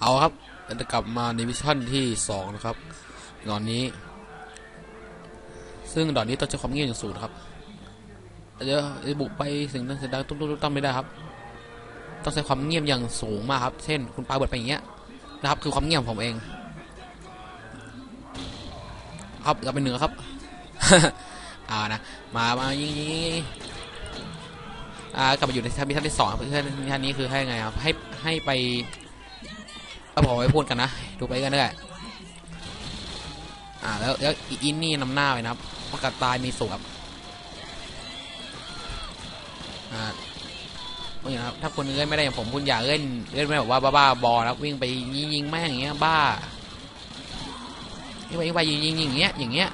เอาครับเราจะกลับมาในมิชชั่นที่สองนะครับตอนนี้ ซึ่งดอนนี้ต้องใช้ความเงียบอย่างสูงครับเดี๋ยวจะบุกไปสิ่งนั้นสิ่งใดตุ้มตุ้มตุ้มไม่ได้ครับ ต้องใช้ความเงียบอย่างสูงมากครับ เช่น คุณปาเบิดไปอย่างเงี้ยนะครับ คือความเงียบของผมเอง ครับเราเป็นเหนือครับ อ่านะ มา มายิงยิง กลับมาอยู่ในชั้นมิชชั่นที่สองเพื่อนมิชั่นนี้คือให้ไงครับให้ให้ไปเอาผมไปพูดกันนะดูไปกันด้วยอ่าแล้วแล้วอีอินนี่นำหน้าไปนะครับประกาศตายมีสูบอ่าเพราะอย่างครับถ้าคุณเล่นไม่ได้อย่างผมคุณอย่าเล่นเล่นไม่แบบว่าบ้าบอนะครับวิ่งไปยิงยิงแม่งอย่างเงี้ยบ้าวิ่งไปวิ่งไปยิงยิงยิงอย่างเงี้ยอย่างเงี้ย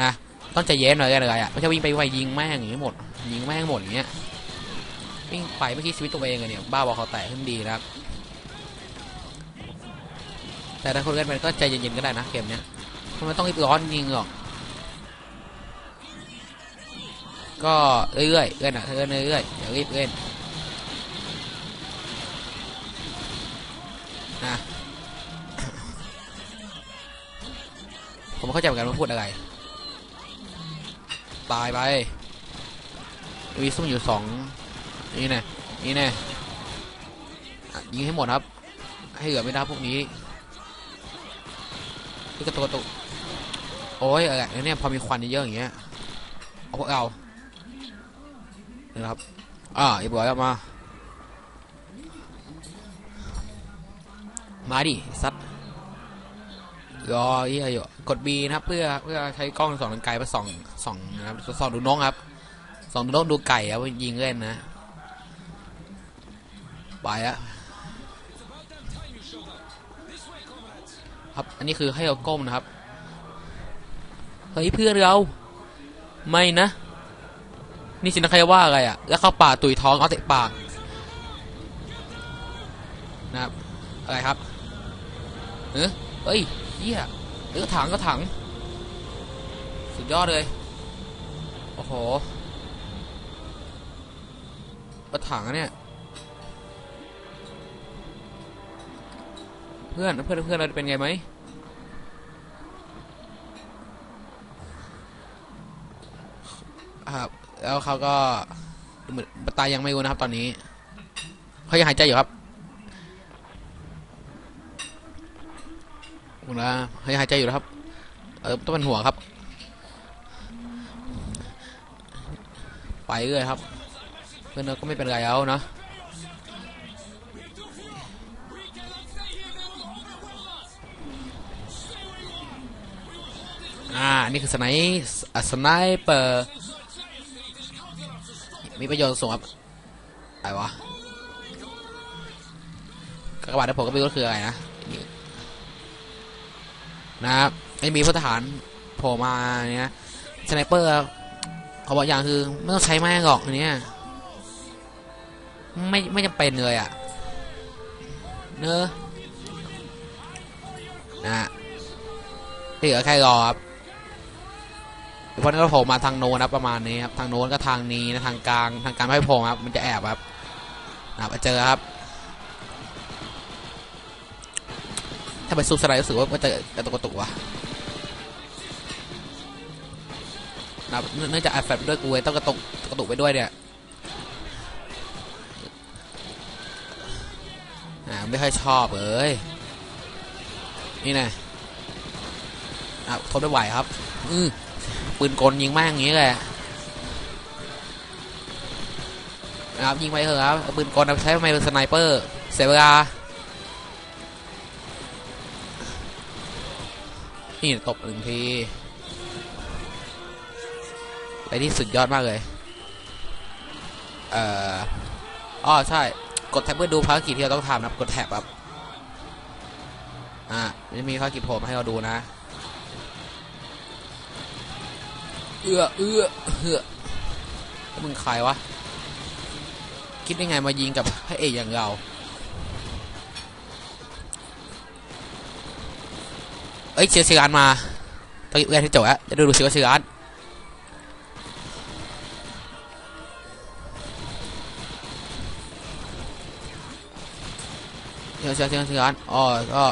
นะต้องใจเย็นหน่อยกันเลยอะไม่ใช่วิ่งไปวิ่งไปยิงแม่งอย่างเงี้ยหมดยิงแม่งหมดอย่างเงี้ย วิ่งไปไม่คิดชีวิตตัวเองเลยเนี่ยบ้าบอเขาแตกขึ้นดีนะครับ แต่ถ้าคนเล่นไปก็ใจเย็นๆก็ได้นะเกมเนี้ยเพราะมันต้องรีบร้อนยิงหรอกก็เรื่อยๆเล่นอะเล่นเรื่อยๆอย่ารีบเล่นนะผมไม่เข้าใจเหมือนกันว่าพูดอะไรตายไปมีซุ่มอยู่สอง นี่แน่นี่แน่ยิงให้หมดครับ ให้เหลือไม่ได้พวกนี้นี่กระตุกกตุกโอ้ยอะไรเนี่ยพอมีควันเยอะอย่างเงี้ยเอาพวกเรานะครับอ่าอีบอยออกมา มาดิซัดรอเหี้ยอยู่กด B นะครับ เพื่อเพื่อใช้กล้องส่องทางไกลมาส่องส่องนะครับส่องดูน้องครับส่องดูน้องดูไก่ครับว่ายิงเล่นนะ ไปอะครับอันนี้คือให้เราก้มนะครับเฮ้ยเพื่อนเราไม่นะ นี่สินะใครว่าอะไรอะแล้วเข้าป่าตุยท้องเอาเตะปากนะครับอะไรครับเออเฮ้ยเฮียเออถังก็ถัง สุดยอดเลย โอ้โหกระถังอะเนี่ย พื่อนเพื่อนเพื่อนเราเป็นไงไหมครับ แล้วเขาก็ตายยังไม่รู้นะครับ ตอนนี้เขายังหายใจอยู่ครับคุณนะให้หายใจอยู่นะครับ เออต้องเป็นห่วครับ ไปเลยครับ เพื่อนก็ไม่เป็นไรแล้วนะ อ่า นี่คือสไนป์สไนเปอร์มีประโยชน์สูงครับอะไรวะกระบาดที่ผมก็ไม่รู้คืออะไรนะนะครับไม่มีพลทหารโผล่มาเนี่ยสไนเปอร์เขาบอกอย่างคือไม่ต้องใช้แม่งหรอกเนี้ยไม่ไม่จำเป็นเลยอะเนอะนะฮะเหลือแค่รอครับ เพราะนั้นเราโผล่มาทางโน้นนะประมาณนี้ครับทางโน้นก็ทางนี้นะทางกลางทางกลางไม่โผล่ครับมันจะแอบครับนะครับเจอครับ ถ้าไปซูสไลด์รู้สึกว่ามันจะกระตุกกระตุกว่ะนะเนื่องจากแอฟแฟด้วยกูเลยต้องกระตุกกระตุกไปด้วยเนี่ยอ่าไม่ค่อยชอบเลยนี่ไงอะทนไม่ไหวครับ อือ ปืนกลยิงแม่งอย่างนี้เลยนะครับยิงไปเถอะครับเอาปืนกลเอาใช้ทำไมเป็นสไนเปอร์เสียเวลานี่ตบหนึ่งทีไปที่สุดยอดมากเลย เอ่ออ๋อใช่ กดแท็บเพื่อดูภารกิจที่เราต้องทำนะกดแท็บครับ อ่าจะมีภารกิจโผมให้เราดูนะ เอื้อเอื้อเฮือมึงใครวะ คิดยังไงมายิงกับพระเอกอย่างเราเอ้ยเชียร์ซีรานมาตะกี้เรียนที่จบแล้วจะดูดูซิว่าซีรานเชียร์เชียร์เชียร์ซีรานอ๋อก็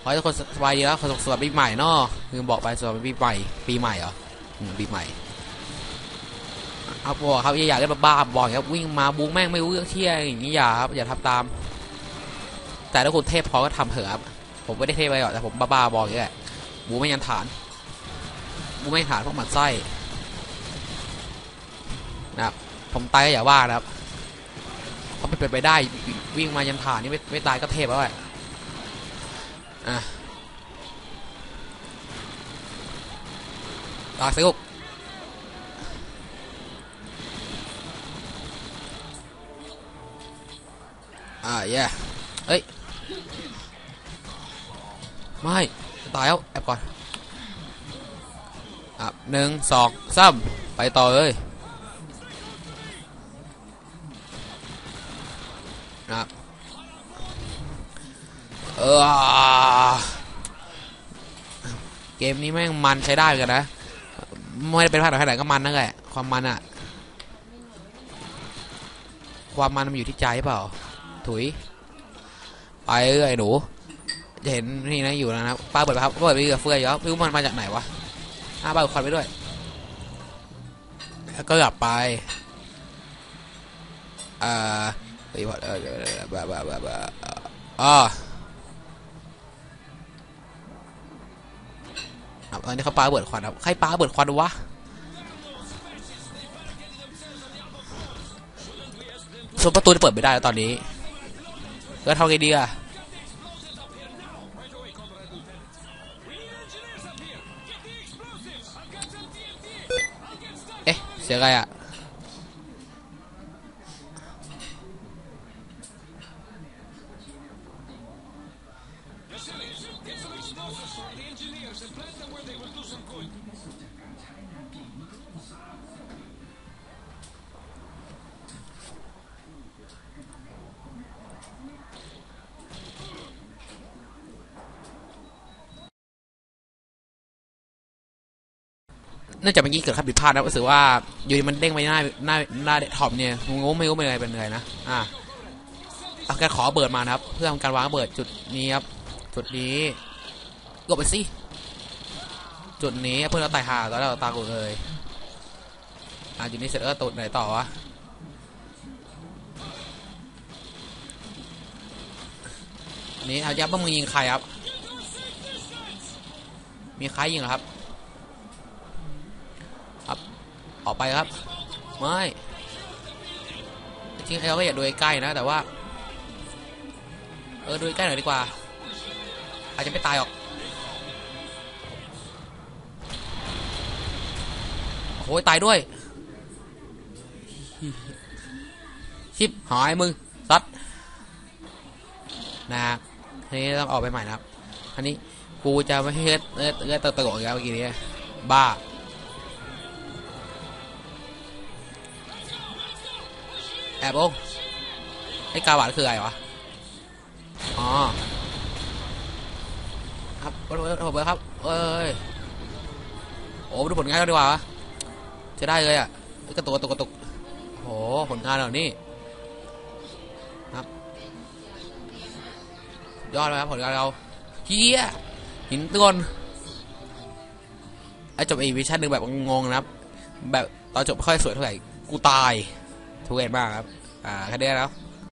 ขอให้ทุกคนสบายดีแล้วขอส่งสวัสดีปีใหม่เนาะลืมบอกไปสวัสดีปีใหม่ปีใหม่เหรอ ปีใหม่เอาบอกครับอย่าอยากเล่นบ้าบอกครับวิ่งมาบูงแม่งไม่รู้เรื่องเที่ยอย่างนี้อย่าครับอย่าทำตาม แต่ถ้าคุณเทพพอก็ทำเถอะครับผมไม่ได้เทพไปหรอกแต่ผมบ้าๆบอกอย่างนี้แหละบูไม่ยันฐานบูไม่ฐานพวกหมันไส้นะครับผมตายก็อย่าว่านะครับเพราเป็นไปได้วิ่งมายันฐานนี่ไม่ไม่ตายก็เทพแล้วแหละอะ ตาสิลูกอ่าเย่เอ้ย ไม่ตายแล้วแอบก่อนอะหนึ่งสองสามไปต่อเลยนะเออเกมนี้แม่งมันใช้ได้กันนะ ไม่ได้เป็นภาคไหนภาคไหนก็มันนั่นแหละความมันอะความมันมันอยู่ที่ใจเปล่า ถุยไปเอ้ยหนู จะเห็นนี่นะอยู่นะครับป้าเปิดไปครับเปิดไปกับเฟือยอยู่ครับไม่รู้มันมาจากไหนวะอ้าป้าเปิดควันไปด้วย แล้วก็กลับไปอ่าเฮ้ยว่าเออบ้าบ้าบ้าบ้าอ๋อ ครับอันนี้เขาปาเบิดควันครับ ใครปาเบิดควันวะส่วนประตูจะเปิดไม่ได้แล้วตอนนี้ก็ทำไงดีอะเอ๊ะ เสียงอะไรอะ นื่องจากเมื่อกี้เกิดขับผิดพลาดนะรู้สึกว่าอยู่มันเด้งไปหน้าหน้าหน้าเดท็อปเนี่ยงงไม่รู้เป็นอะไรเป็นอะไรนะอะเอาการขอเบิดมานะครับ เพื่อทำการวางเบิดจุดนี้ครับ จุดนี้ กดไปสิจุดนี้เพื่อนเราตายหาแล้วเราตากูเลยอะจุดนี้เสร็จแล้วตุดไหนต่อวะนี่เอายับว่ามึงยิงใครครับ มีใครยิงเหรอครับออกไปครับ ไม่จริงๆเราก็อยากดูใกล้นะ แต่ว่า เออดูใกล้หน่อยดีกว่า อาจจะไม่ตายหรอก โอ้ยตายด้วยชิบหายมึงซัดนะครับทีนี้ต้องออกไปใหม่นะครับอันนี้กูจะไม่ให้เลือดเลือดเลือดตะโกนแล้วเมื่อกี้นี้บ้าแอบโอ้ไอ้กาหวานคืออะไรวะอ๋อครับโอ้โหโอ้โหครับเอ้ยโอ้ดูผลงานเราดีกว่าวะ จะได้เลยอะกระตุกกระตุกกระตุกโหผลงานเหล่านี้ครับยอดเลยครับผลงานเราเฮียหินตวนไอ้จบอีวิชั่นหนึ่งแบบงงนะครับ แบบตอนจบค่อยสวยเท่าไหร่กูตายทุเรศมากครับ อ่าแค่นี้แล้ว